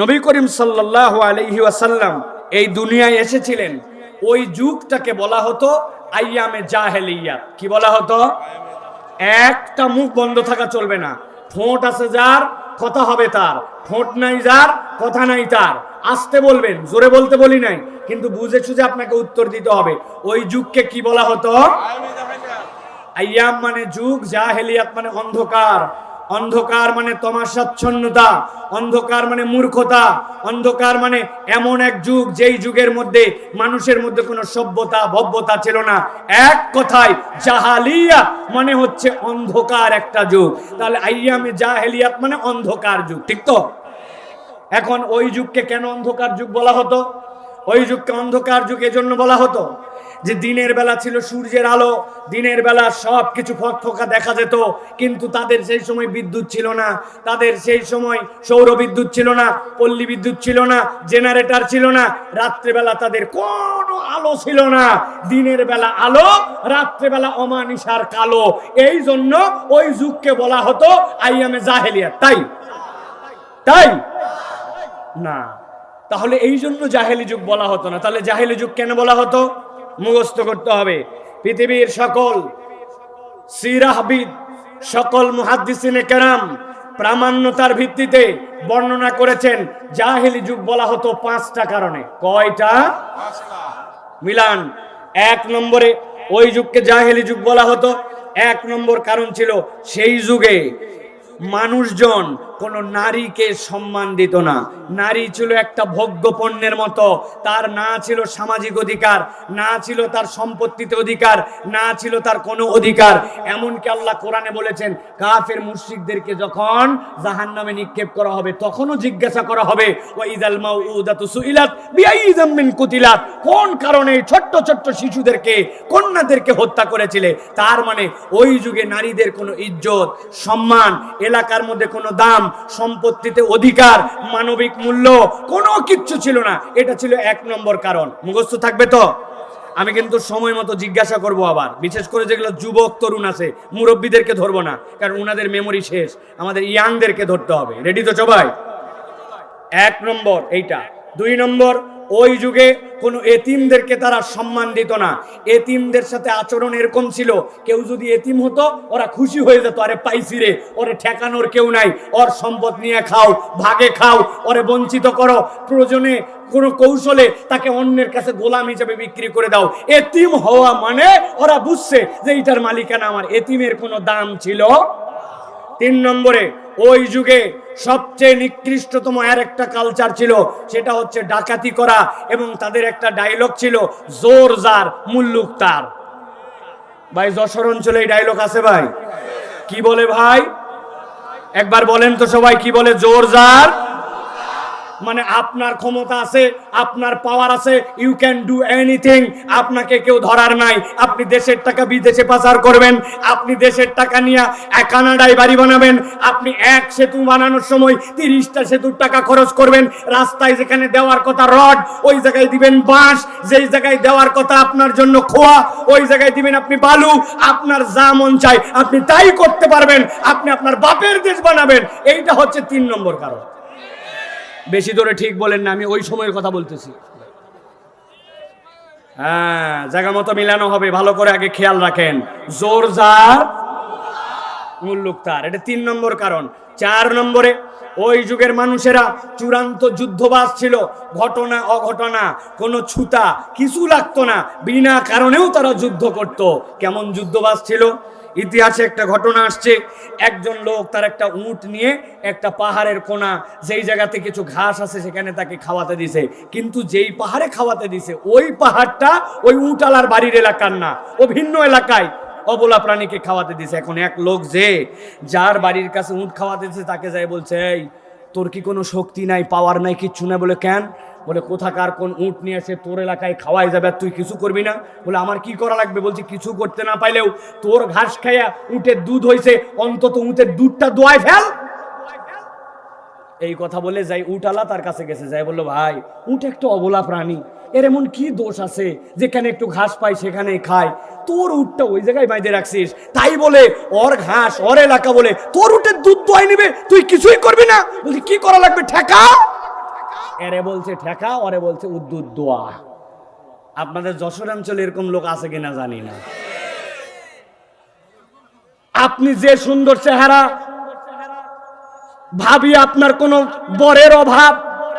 নবী করিম সাল্লাহ আলহি ওয়াসাল্লাম এই দুনিয়ায় এসেছিলেন। ওই যুগটাকে বলা হতো আইয়ামে জাহেলিয়া। কি বলা হতো? একটা মুখ বন্ধ থাকা চলবে না। ঠোঁট আছে যার, কথা হবে তার। ঠোঁট নাই যার, কথা নাই তার। আসতে বলবেন, জোরে বলতে বলি নাই, কিন্তু বুঝে সুঝে আপনাকে উত্তর দিতে হবে। ওই যুগকে কি বলা হতো? আইয়াম মানে যুগ, জাহেলিয়াত মানে অন্ধকার। অন্ধকার মানে তমাশাচ্ছন্নতা অন্ধকার মানে মূর্খতা, অন্ধকার মানে এমন এক যুগ, যেই যুগের মধ্যে মানুষের মধ্যে কোনো সভ্যতা, ভব্যতা ছিল না। এক কথায়, জাহালিয়া মানে হচ্ছে অন্ধকার একটা যুগ। তাহলে আইয়ামে জাহেলিয়াত মানে অন্ধকার যুগ, ঠিক তো? এখন ওই যুগকে কেন অন্ধকার যুগ বলা হতো? ওই যুগকে অন্ধকার যুগ এজন্য বলা হতো? যে দিনের বেলা ছিল সূর্যের আলো, দিনের বেলা সব কিছু ফকফকা দেখা যেত, কিন্তু তাদের সেই সময় বিদ্যুৎ ছিল না, তাদের সেই সময় সৌর বিদ্যুৎ ছিল না, পল্লী বিদ্যুৎ ছিল না, জেনারেটর ছিল না, রাত্রেবেলা তাদের কোনো আলো ছিল না, দিনের বেলা আলো, রাত্রেবেলা অমানিসার কালো, এই জন্য ওই যুগকে বলা হতো, আই আইয়ামে জাহেলিয়া তাই? তাই? না। তাহলে এই জন্য জাহেলি যুগ বলা হতো না। তাহলে জাহেলি যুগ কেন বলা হতো? মুখস্থ করতে হবে। পৃথিবীর সকল সিরাহবিদ সকল মুহাদ্দিসিনে কেরাম প্রামাণ্যতার ভিত্তিতে বর্ণনা করেছেন জাহেলি যুগ বলা হতো পাঁচটা কারণে। কয়টা? মিলান এক নম্বরে ওই যুগকে জাহেলি যুগ বলা হতো। এক নম্বর কারণ ছিল সেই যুগে মানুষজন কোনো নারীকে সম্মান দিত না। নারী ছিল একটা ভোগ্য পণ্যের মতো। তার না ছিল সামাজিক অধিকার, না ছিল তার সম্পত্তিতে অধিকার, না ছিল তার কোনো অধিকার। এমনকি আল্লাহ কোরআনে বলেছেন, কাফের মুশরিকদেরকে যখন জাহান্নামে নিক্ষেপ করা হবে, তখনও জিজ্ঞাসা করা হবে কুতিলাত। কোন কারণে ছোট্ট ছোট্ট শিশুদেরকে, কন্যাদেরকে হত্যা করেছিলে? তার মানে ওই যুগে নারীদের কোনো ইজ্জত, সম্মান, এলাকার মধ্যে কোনো দাম সম্পত্তিতে অধিকার, মানবিক মূল্য, কোনো কিচ্ছু ছিল না। এটা ছিল এক নম্বর কারণ। মুখস্থ থাকবে তো? আমি কিন্তু সময় মতো জিজ্ঞাসা করব আবার। বিশেষ করে যেগুলো যুবক, তরুণ আছে, মুরব্বীদেরকে ধরবো না, কারণ ওনাদের মেমোরি শেষ। আমাদের ইয়াংদেরকে ধরতে হবে। রেডি তো সবাই? এক নম্বর, এইটা। দুই নম্বর ওই যুগে কোনো এতিমদেরকে তারা সম্মান দিত না। এতিমদের সাথে আচরণ এরকম ছিল, কেউ যদি এতিম হতো, ওরা খুশি হয়ে যেত, আরে পাইছি রে, ওরে ঠেকানোর কেউ নাই, ওর সম্পদ নিয়ে খাও, ভাগে খাও, ওরে বঞ্চিত করো, প্রয়োজনে কোনো কৌশলে তাকে অন্যের কাছে গোলাম হিসেবে বিক্রি করে দাও। এতিম হওয়া মানে ওরা বুঝছে যে এইটার মালিকানা আমার। এতিমের কোনো দাম ছিল তিন নম্বরে, ওই যুগে সবচেয়ে নিকৃষ্টতম আর একটা কালচার ছিল, সেটা হচ্ছে ডাকাতি করা এবং তাদের একটা ডায়লগ ছিল, জোর জার মুল্লুক তার। ভাই, যশোর অঞ্চলে এই ডায়লগ আছে ভাই? কি বলে ভাই? একবার বলেন তো সবাই, কি বলে, জোর জার মানে আপনার ক্ষমতা আছে, আপনার পাওয়ার আছে ইউ ক্যান ডু এনিথিং আপনাকে কেউ ধরার নাই। আপনি দেশের টাকা বিদেশে পাচার করবেন, আপনি দেশের টাকা নিয়ে কানাডায় বাড়ি বানাবেন, আপনি এক সেতু বানানোর সময় তিরিশটা সেতুর টাকা খরচ করবেন, রাস্তায় যেখানে দেওয়ার কথা রড, ওই জায়গায় দিবেন বাঁশ, যেই জায়গায় দেওয়ার কথা আপনার জন্য খোয়া, ওই জায়গায় দিবেন আপনি বালু, আপনার যা মন চায়, আপনি তাই করতে পারবেন, আপনি আপনার বাপের দেশ বানাবেন, এইটা হচ্ছে তিন নম্বর কারণ। বেশি ধরে ঠিক বলেন না, আমি ওই সময়ের কথা বলতেছি। হ্যাঁ জায়গা মতো মিলানো হবে, ভালো করে আগে খেয়াল রাখেন। জোর যার মুল্লুক তার, এটা তিন নম্বর কারণ। চার নম্বরে, ওই যুগের মানুষেরা চূড়ান্ত যুদ্ধবাস ছিল, ঘটনা অঘটনা, কোনো ছুতা, কিছু লাগতো না, বিনা কারণেও তারা যুদ্ধ করত। কেমন যুদ্ধবাস ছিল? ইতিহাসে একটা ঘটনা আসছে। একজন লোক তার একটা উট নিয়ে একটা পাহাড়ের কোনা যেই জায়গাতে কিছু ঘাস আছে সেখানে তাকে খাওয়াতে দিছে। কিন্তু যেই পাহাড়ে খাওয়াতে দিছে, ওই পাহাড়টা ওই উটালার বাড়ির এলাকার না, ও ভিন্ন এলাকায় অবলা প্রাণীকে খাওয়াতে দিছে। এখন এক লোক যে যার বাড়ির কাছে উট খাওয়াতে দিছে, তাকে যায় বলছে, এই, তোর কি কোনো শক্তি নাই পাওয়ার নাই, কিচ্ছু নাই? বলে, কেন? বলে, কোথাকার কোন উট নিয়ে এসে তোর এলাকায় খাওয়াই যাবে? তুই কিছু করবি না? বলে, আমার কি করা লাগবে? বলছি, কিছু করতে না পাইলেও তোর ঘাস খাইয়া উটের দুধ হয়েছে অন্তত উটের দুধটা দোয়ায় ফেল। এই কথা বলে যাই উটালা তার কাছে গেছে। যাই বলল, ভাই, উট একটু অবলা প্রাণী। এর এমন কি দোষ আছে যেখানে একটু ঘাস পাই সেখানে খায় তোর উটটা ওই জায়গায় বাইদে রাখছিস। তাই বলে, ওর ঘাস, ওর এলাকা বলে তোর উটের দুধ দোয়াই নিবে, তুই কিছুই করবি না। বলছি, কি করা লাগবে, ঠেকা? এরে বলছে ঠেকা ওরে বলছে উদ্দুত দোয়া। আপনাদের যশোর অঞ্চলে এরকম লোক আছে কিনা জানি না। আপনি যে সুন্দর চেহারা, ভাবি আপনার কোনো বরের অভাব,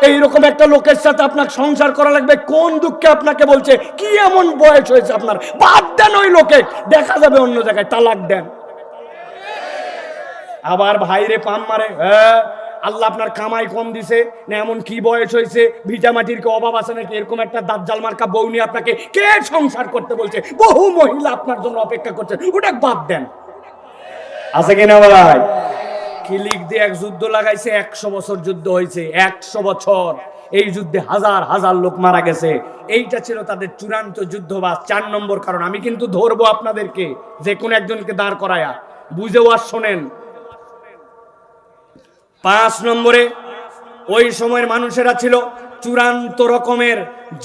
এইরকম একটা লোকের সাথে আপনার সংসার করা লাগবে, কোন দুঃখে আপনাকে বলছে, কি এমন বয়স হয়েছে আপনার? বাদ দেন ওই লোকে, দেখা যাবে অন্য জায়গায়, তালাক দেন। আবার ভাইরে পাম মারে হ্যাঁ আল্লাহ আপনার কামাই কম দিছে, না এমন কি বয়স হয়েছে? ভিটা মাটির কি অভাব আছে নাকি? এরকম একটা দাজ্জাল মার্কা বউ নিয়ে আপনাকে কে সংসার করতে বলছে? বহু মহিলা আপনার জন্য অপেক্ষা করছে। ওটা বাদ দেন। আছে কিনা ভাই? কিলিক দিয়ে এক যুদ্ধ লাগাইছে, একশো বছর যুদ্ধ হয়েছে, একশো বছর। এই যুদ্ধে হাজার হাজার লোক মারা গেছে। এইটা ছিল তাদের চূড়ান্ত যুদ্ধ বা চার নম্বর কারণ। আমি কিন্তু ধরবো আপনাদেরকে, যে কোনো একজনকে দাঁড় করায়া। বুঝেও আর শোনেন পাঁচ নম্বরে, ওই সময়ের মানুষেরা ছিল চূড়ান্ত রকমের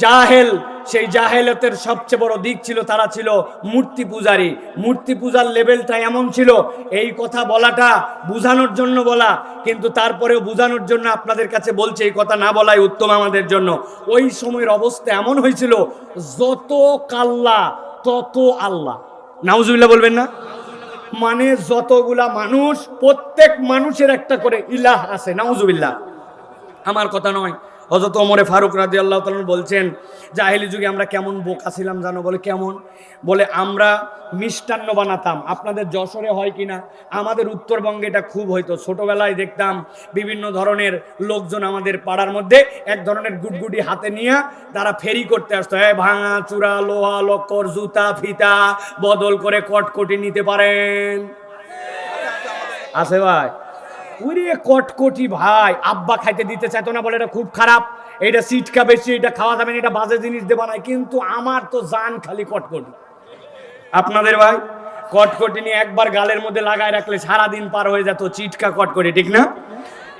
জাহেল। সেই জাহেলতের সবচেয়ে বড় দিক ছিল, তারা ছিল মূর্তি পূজারি। মূর্তি পূজার লেভেলটা এমন ছিল, এই কথা বলাটা বুঝানোর জন্য বলা, কিন্তু তারপরেও বুঝানোর জন্য আপনাদের কাছে বলছে, এই কথা না বলাই উত্তম আমাদের জন্য। ওই সময়ের অবস্থা এমন হয়েছিল, যত কাল্লা, তত আল্লাহ। নাউজুবিল্লাহ বলবেন না? মানে যতগুলা মানুষ প্রত্যেক মানুষের একটা করে ইলাহ আছে নাউজুবিল্লাহ। আমার কথা নয়। হজরত ওমরে ফারুক রাজি আল্লাহ তালন বলছেন, জাহেলি যুগে আমরা কেমন বোকা ছিলাম জানো বলে কেমন? বলে, আমরা মিষ্টান্ন বানাতাম। আপনাদের যশোরে হয় কিনা? আমাদের উত্তরবঙ্গে এটা খুব হয়তো ছোটোবেলায় দেখতাম বিভিন্ন ধরনের লোকজন আমাদের পাড়ার মধ্যে এক ধরনের গুটগুটি হাতে নিয়ে তারা ফেরি করতে আসতো। হ্যাঁ ভাঙা চূড়া, লোহা, লক্কর, জুতা, ফিতা, বদল করে কটকটি নিতে পারেন। আছে ভাই। উরে কটকটি ভাই, আব্বা খাইতে দিতে চাইতো না বলে এটা খুব খারাপ। এটা সিটকা বেশি, এটা খাওয়া যাবে না, এটা বাজে জিনিস দেবা না, কিন্তু আমার তো জান খালি কটকটি। আপনাদের ভাই, কটকটি নিয়ে একবার গালের মধ্যে লাগায় রাখলে সারাদিন পার হয়ে যেত, চিটকা কটকটি, ঠিক না?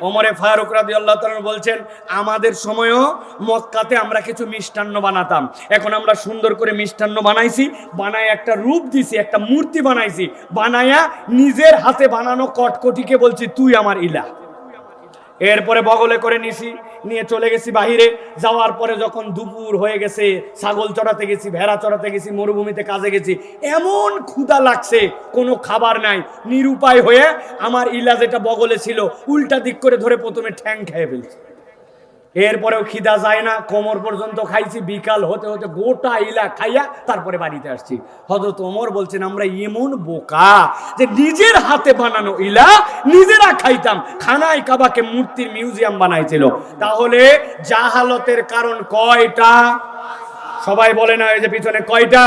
ওমরে ফারুক রাদি আল্লাহ বলছেন, আমাদের সময়ও মক্কাতে আমরা কিছু মিষ্টান্ন বানাতাম। এখন আমরা সুন্দর করে মিষ্টান্ন বানাইছি, বানায় একটা রূপ দিছি, একটা মূর্তি বানাইছি, বানায়া নিজের হাতে বানানো কটকটিকে বলছি, তুই আমার ইলা এরপরে বগলে করে নিছি, নিয়ে চলে গেছি বাহিরে। যাওয়ার পরে যখন দুপুর হয়ে গেছে, ছাগল চড়াতে গেছি, ভেড়া চড়াতে গেছি, মরুভূমিতে কাজে গেছি, এমন ক্ষুদা লাগছে, কোনো খাবার নাই। নিরুপায় হয়ে আমার ইলাজ এটা বগলে ছিল, উল্টা দিক করে ধরে প্রথমে ঠ্যাং খেয়ে ফেলছি। এরপরেও খিদা যায় না, কোমর পর্যন্ত খাইছি, বিকাল হতে হতে গোটা ইলা খাইয়া তারপরে বাড়িতে আসছি। হজরত ওমর বলছেন, আমরা এমন বোকা যে নিজের হাতে বানানো ইলা নিজেরা খাইতাম। খানায় কাবাকে মূর্তির মিউজিয়াম বানাইছিল। তাহলে জাহালতের কারণ কয়টা? সবাই বলে না, এই যে পিছনে কয়টা?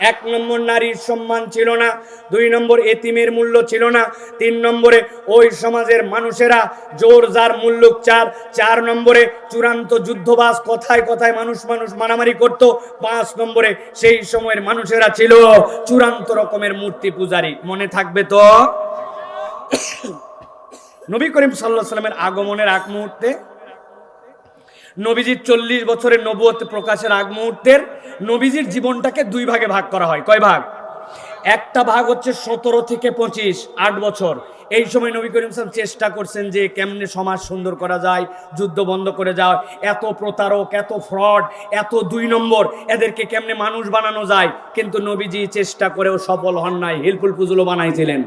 এক নম্বর নারীর সম্মান ছিল না, দুই নম্বর এতিমের মূল্য ছিল না, তিন নম্বরে ওই সমাজের মানুষেরা জোর যার মূল্যক চার চার নম্বরে চূড়ান্ত যুদ্ধবাস কথায় কথায় মানুষ মানুষ মারামারি করত, পাঁচ নম্বরে সেই সময়ের মানুষেরা ছিল চূড়ান্ত রকমের মূর্তি পূজারী। মনে থাকবে তো? নবী করিম সাল্লাহ সাল্লামের আগমনের আগ মুহূর্তে নবীজির চল্লিশ বছরের নবুয়ত প্রকাশের আগ মুহূর্তের নবীজির জীবনটাকে দুই ভাগে ভাগ করা হয়। কয় ভাগ? একটা ভাগ হচ্ছে সতেরো থেকে পঁচিশ, আট বছর। এই সময় নবী করিম সাহেব চেষ্টা করছেন যে কেমনে সমাজ সুন্দর করা যায়, যুদ্ধ বন্ধ করে যাওয়া এত প্রতারক, এত ফ্রড, এত দুই নম্বর, এদেরকে কেমনে মানুষ বানানো যায়? কিন্তু নবীজি চেষ্টা করেও সফল হন নাই, হেলফুল পুজুলো বানাইছিলেন।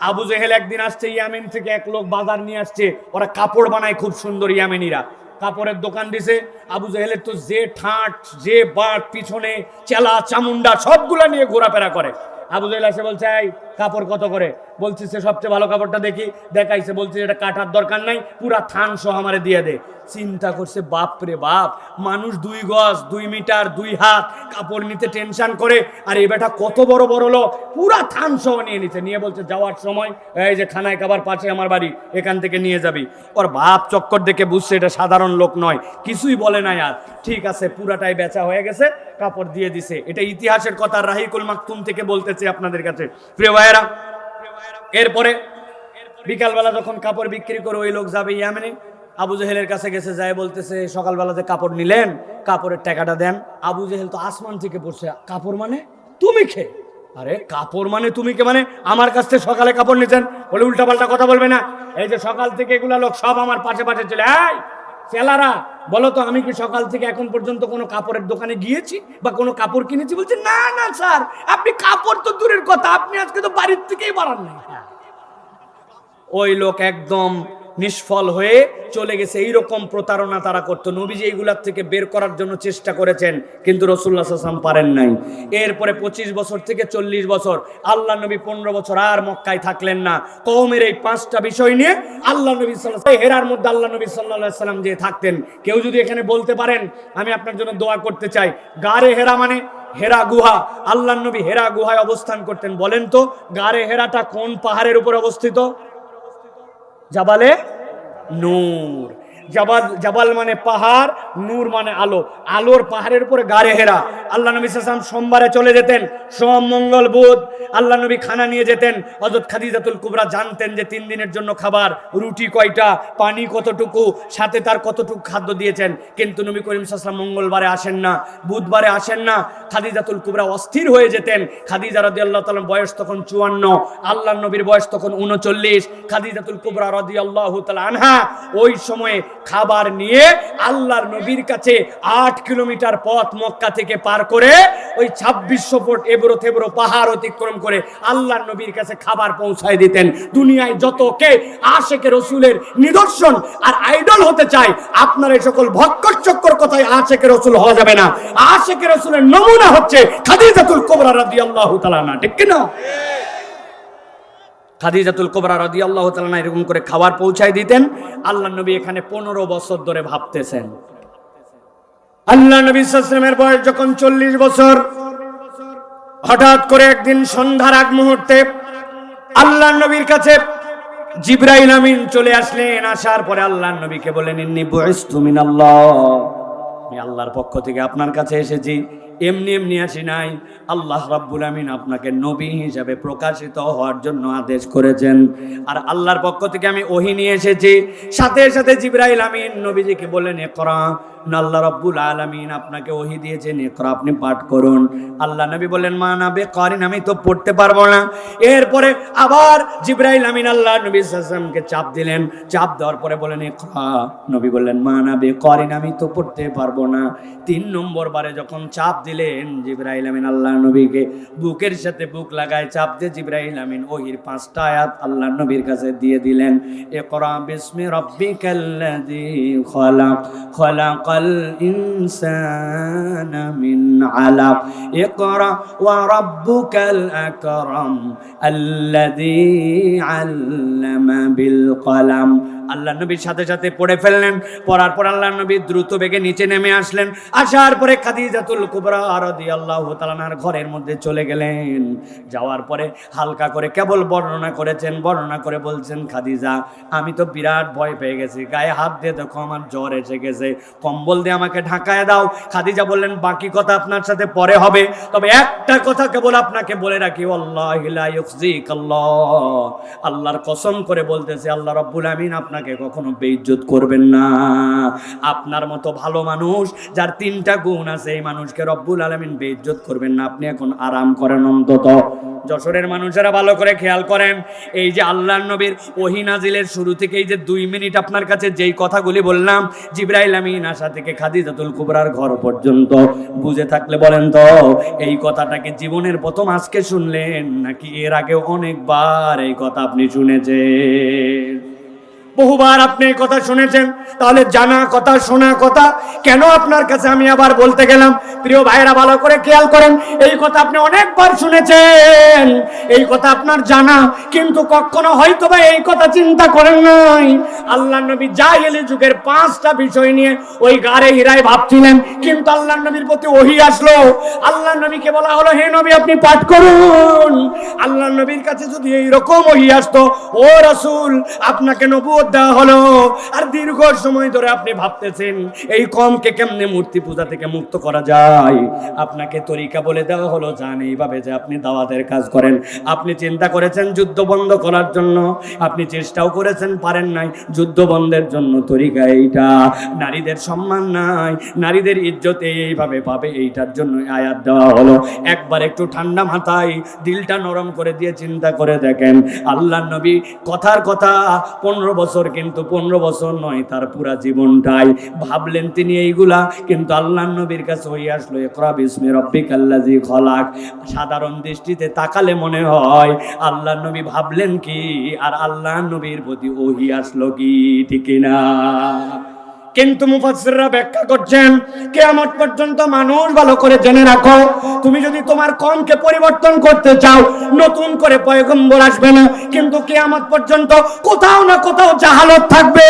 আবু জেহেল একদিন আসছে, ইয়ামেন থেকে এক লোক বাজার নিয়ে আসছে, ওরা কাপড় বানায় খুব সুন্দর ইয়ামেনিরা। কাপড়ের দোকান দিছে। আবু জাহেলের তো যে ঠাঁট, যে বাট, পিছনে, চেলা চামুন্ডা সবগুলা নিয়ে ঘোরাফেরা করে। আবু জাহেল এসে বলছে কাপড় কত করে? বলছি, সে সবচেয়ে ভালো কাপড়টা দেখি। দেখাইছে, বলছে, এটা কাটার দরকার নাই, পুরা থান সহ আমারে দিয়ে দে। চিন্তা করছে, বাপ রে বাপ, মানুষ দুই গজ, দুই মিটার, দুই হাত, কাপড় নিতে টেনশন করে, আর এই বেটা কত বড় বড় লোক, পুরা থান সহ নিয়ে নিতে নিয়ে বলছে, যাওয়ার সময় এই যে খানায় খাবার পাশে আমার বাড়ি, এখান থেকে নিয়ে যাবি। ওর বাপ চক্কর দেখে বুঝছে, এটা সাধারণ লোক নয়, কিছুই বলে নাই আর। ঠিক আছে, পুরাটাই বেচা হয়ে গেছে, কাপড় দিয়ে দিছে। এটা ইতিহাসের কথা রাহিকুল মাকতুম থেকে বলতেছে আপনাদের কাছে। প্রিয় ভাইয়েরা, এরপরে বিকালবেলা যখন কাপড় বিক্রি করে ওই লোক যাবে ইয়ামেনে, আবু জেহেলের কাছে গেছে, যায় বলতেছে সকালবেলাতে কাপড় নিলেন, কাপড়ের টাকাটা দেন। আবু জেহেল তো আসমান থেকে পড়ছে। কাপড় মানে তুমি খে। আরে, কাপড় মানে তুমি কে মানে আমার কাছ থেকে সকালে কাপড় নিতেন। বলে উল্টাপাল্টা কথা বলবে না। এই যে সকাল থেকে এগুলা লোক সব আমার পাশে পাশে চলে এই ফেলারা, বলো তো আমি কি সকাল থেকে এখন পর্যন্ত কোনো কাপড়ের দোকানে গিয়েছি বা কোনো কাপড় কিনেছি? বলছে, না না, স্যার, আপনি কাপড় তো দূরের কথা, আপনি আজকে তো বাড়ির থেকেই বাড়ান নাই। ওই লোক একদম নিষ্ফল হয়ে চলে গেছে। এইরকম প্রতারণা তারা করতো। নবীজি এইগুলার থেকে বের করার জন্য চেষ্টা করেছেন, কিন্তু রসুল্লাহ সাল্লাম পারেন নাই। এরপরে পঁচিশ বছর থেকে চল্লিশ বছর আল্লাহ নবী পনেরো বছর আর মক্কায় থাকলেন না। কৌমের এই পাঁচটা বিষয় নিয়ে আল্লাহ নবী সাল্লাহ হেরার মধ্যে আল্লাহ নবী সাল্লাহ সাল্লাম যে থাকতেন, কেউ যদি এখানে বলতে পারেন, আমি আপনার জন্য দোয়া করতে চাই। গারে হেরা মানে হেরা গুহা। আল্লাহ নবী হেরা গুহায় অবস্থান করতেন। বলেন তো, গারে হেরাটা কোন পাহাড়ের উপর অবস্থিত? জাবালে নূর। জাবাল জাবাল মানে পাহাড়, নূর মানে আলো। আলোর পাহাড়ের উপরে গাড়ে হেরা। আল্লাহ নবী সাল্লাম সোমবারে চলে যেতেন, সোম, মঙ্গল, বুধ। আল্লাহ নবী খানা নিয়ে যেতেন। হজরত খাদিজাতুল কুবরা জানতেন যে তিন দিনের জন্য খাবার, রুটি কয়টা, পানি কতটুকু, সাথে তার কতটুকু খাদ্য দিয়েছেন। কিন্তু নবী করিম সাল্লাম মঙ্গলবারে আসেন না, বুধবারে আসেন না। খাদিজাতুল কুবরা অস্থির হয়ে যেতেন। খাদিজা রদি আল্লাহ তালাম বয়স তখন চুয়ান্ন আল্লাহ নবীর বয়স তখন উনচল্লিশ খাদিজাতুল কুবরা রদি আল্লাহ আনহা, ওই সময়ে খাবার নিয়ে আল্লাহর নবীর কাছে আট কিলোমিটার পথ মক্কা থেকে পার করে ওই ছাব্বিশশো ফুট এবড়ো থেবড়ো পাহাড় অতিক্রম করে আল্লাহর নবীর কাছে খাবার পৌঁছায় দিতেন। দুনিয়ায় যত কে আশেকে রসুলের নিদর্শন আর আইডল হতে চায়, আপনার এই সকল ভক্কর চক্কর কথায় আশেকে রসুল হওয়া যাবে না। আশেকে রসুলের নমুনা হচ্ছে খাদিজাতুল কোবরা রাদিয়াল্লাহু তাআলা না ঠিক কিনা? খাদিজাতুল কোবরা রাদি আল্লাহ তালা এরকম করে খাবার পৌঁছায় দিতেন। আল্লাহ নবী এখানে পনেরো বছর ধরে ভাবতেছেন। আল্লাহ নবী সাল্লামের বয়স যখন চল্লিশ বছর, হঠাৎ করে একদিন সন্ধ্যার আগ মুহূর্তে আল্লাহ নবীর কাছে জিব্রাইল আমিন চলে আসলেন। আসার পরে আল্লাহ নবীকে বলেন ইন্নি বুইস্তু মিনাল্লাহ। আমি আল্লাহর পক্ষ থেকে আপনার কাছে এসেছি। এমনি এমনি আসি নাই। আল্লাহ রাব্বুল আমিন আপনাকে নবী হিসাবে প্রকাশিত হওয়ার জন্য আদেশ করেছেন। আর আল্লাহর পক্ষ থেকে আমি ওহি নিয়ে এসেছি। সাথে সাথে জিব্রাইল আমিন নবীজিকে বললেন একরা আল্লাহ রব্বুল আলামিন আপনাকে ওহি দিয়েছেন। একরা আপনি পাঠ করুন। আল্লাহ নবী বললেন, মা নাবে করেন আমি তো পড়তে পারব না। এরপরে আবার জিব্রাইল আমিন আল্লাহ নবী সাল্লামকে চাপ দিলেন। চাপ দেওয়ার পরে বলেন একরা নবী বললেন, মা নাবে করেন আমি তো পড়তে পারব না। তিন নম্বর বারে যখন চাপ দিলেন জিব্রাইল আমিন আল্লাহ নবীকে। বুকের সাথে বুক লাগায় চাপ দিয়ে জিব্রাইল আমিন ওহির পাঁচটা আয়াত আল্লাহ নবীর কাছে দিয়ে দিলেন। এ একরা বিসমি রব্বিকাল্লাযী খলাক, খলাকাল ইনসানা মিন আলাক। ইকরা ওয়া রাব্বুকাল আকরাম, আল্লাযী আল্লামা বিল কলাম। আল্লাহ নবীর সাথে সাথে পড়ে ফেললেন, পড়ার পর আল্লাহ নবী দ্রুত বেগে নিচে নেমে আসলেন। আসার পরে খাদিজাতুল কুবরা তাআলার ঘরের মধ্যে চলে গেলেন। যাওয়ার পরে হালকা করে কেবল বর্ণনা করেছেন, বর্ণনা করে বলছেন, খাদিজা, আমি তো বিরাট ভয় পেয়ে গেছি, গায়ে হাত দিয়ে দেখো আমার জ্বর এসে গেছে, কম্বল দিয়ে আমাকে ঢাকায় দাও। খাদিজা বললেন, বাকি কথা আপনার সাথে পরে হবে, তবে একটা কথা কেবল আপনাকে বলে রাখি আল্লাহ আল্লাহ আল্লাহর কসম করে বলতেছে, আল্লাহ রব্বুল আমিন আপনাকে কখনো বেইজ্জত করবেন না। আপনার মতো ভালো মানুষ, যার তিনটা গুণ আছে, এই মানুষকে রব্বুল আলমিন বেইজ্জত করবেন না। আপনি এখন আরাম করেন অন্তত। যশোরের মানুষেরা ভালো করে খেয়াল করেন, এই যে আল্লাহ নবীর ওহি নাজিলের শুরু থেকে এই যে দুই মিনিট আপনার কাছে যেই কথাগুলি বললাম, জিব্রাইল আমিন আশা থেকে খাদিজাতুল কুবরার ঘর পর্যন্ত। বুঝে থাকলে বলেন তো, এই কথাটাকে জীবনের প্রথম আজকে শুনলেন, নাকি এর আগে অনেকবার এই কথা আপনি শুনেছেন? বহুবার আপনি এই কথা শুনেছেন, তাহলে জানা কথা, শোনা কথা, কেন আপনার কাছে আমি আবার বলতে গেলাম? প্রিয় ভাইরা ভালো করে খেয়াল করেন, এই কথা আপনি অনেকবার শুনেছেন, এই কথা আপনার জানা, কিন্তু কখনো হয়তো বা এই কথা চিন্তা করেন নাই। আল্লাহ নবী জাহেলি যুগের পাঁচটা বিষয় নিয়ে ওই গাড়ে হীরায় ভাবছিলেন, কিন্তু আল্লাহ নবীর প্রতি ওহি আসলো। আল্লাহ নবীকে বলা হলো, হে নবী, আপনি পাঠ করুন। আল্লাহ নবীর কাছে যদি এইরকম ওহি আসতো, ও রসুল, আপনাকে নবুয়ত দেওয়া হলো। আর দীর্ঘ সময় ধরে আপনি ভাবতেছেন, এই কমকে কেমনে মূর্তি পূজা থেকে মুক্ত করা যায়? আপনাকে তরিকা বলে দেওয়া হলো, জান এইভাবে যে আপনি দাওয়াতের কাজ করেন। আপনি চিন্তা করেছেন যুদ্ধ বন্ধ করার জন্য? আপনি চেষ্টাও করেছেন, পারেন নাই। যুদ্ধ বন্ধের জন্য তরিকা এইটা। নারীদের সম্মান নাই। নারীদের ইজ্জত এইভাবে পাবে, এইটার জন্য আয়াত দেওয়া হলো। একবার একটু ঠান্ডা মাথায় দিলটা নরম করে দিয়ে চিন্তা করে দেখেন। আল্লাহ নবী কথার কথা পনেরো বছর বছর কিন্তু পনেরো বছর নয়, তার পুরা জীবনটাই। ভাবলেন তিনি এইগুলা, কিন্তু আল্লাহ নবীর কাছে হয়ে আসলো একরা বিস্মে রব্বিক আল্লাজি খলাক। সাধারণ দৃষ্টিতে তাকালে মনে হয় আল্লাহ নবী ভাবলেন কি, আর আল্লাহ নবীর প্রতি ওহি আসলো কি, ঠিক না কিন্তু মুফাসসিররা ব্যাখ্যা করছেন, কিয়ামত পর্যন্ত মানুষ ভালো করে জেনে রাখো, তুমি যদি তোমার কমকে পরিবর্তন করতে চাও, নতুন করে পয়গম্বর আসবে না, কিন্তু কিয়ামত পর্যন্ত কোথাও না কোথাও জাহালত থাকবে।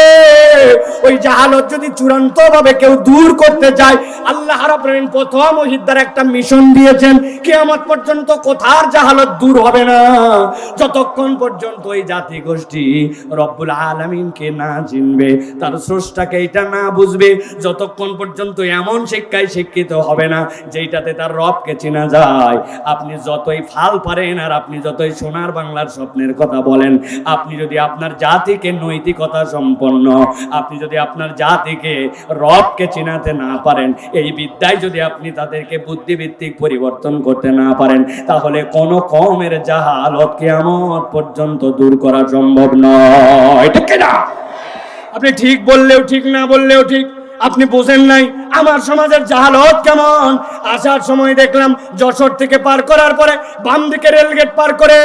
ওই জাহালত যদি চূড়ান্ত ভাবে কেউ দূর করতে চায়, আল্লাহ রাব্বুল প্রথম ওহিদ্দার একটা মিশন দিয়েছেন, কিয়ামত পর্যন্ত কোথার জাহালত দূর হবে না। যতক্ষণ পর্যন্ত ওই জাতি গোষ্ঠী রব্বুল আলামিনকে না চিনবে, তার স্রষ্টাকে এটা না বুঝবে, যতক্ষণ পর্যন্ত এমন শিক্ষায় শিক্ষিত হবে না, যেইটাতে তার রবকে চেনা যায়। আপনি যতই ফাল পারেন আর আপনি যতই সোনার বাংলার স্বপ্নের কথা বলেন, আপনি যদি আপনার জাতিকে নৈতিকতা সম্পন্ন, আপনি যদি আপনার জাতিকে রবকে চেনাতে না পারেন, এই বিদ্যায় যদি আপনি তাদেরকে বুদ্ধিভিত্তিক পরিবর্তন করতে না পারেন, তাহলে কোন কমের জাহালত কেয়ামত পর্যন্ত দূর করা সম্ভব নয়। ঠিক না আপনি ঠিক বললেও ঠিক, না বললেও ঠিক, আপনি বোঝেন নাই। আমার সমাজের জাহালত কেমন? আসার সময় দেখলাম যশোর থেকে পার করার পরে বাম দিকে রেলগেট পার করে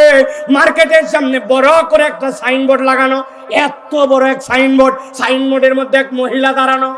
মার্কেটের সামনে বড় করে একটা সাইনবোর্ড লাগানো। এত বড় এক সাইনবোর্ড। সাইনবোর্ডের মধ্যে এক মহিলা দাঁড়ানো।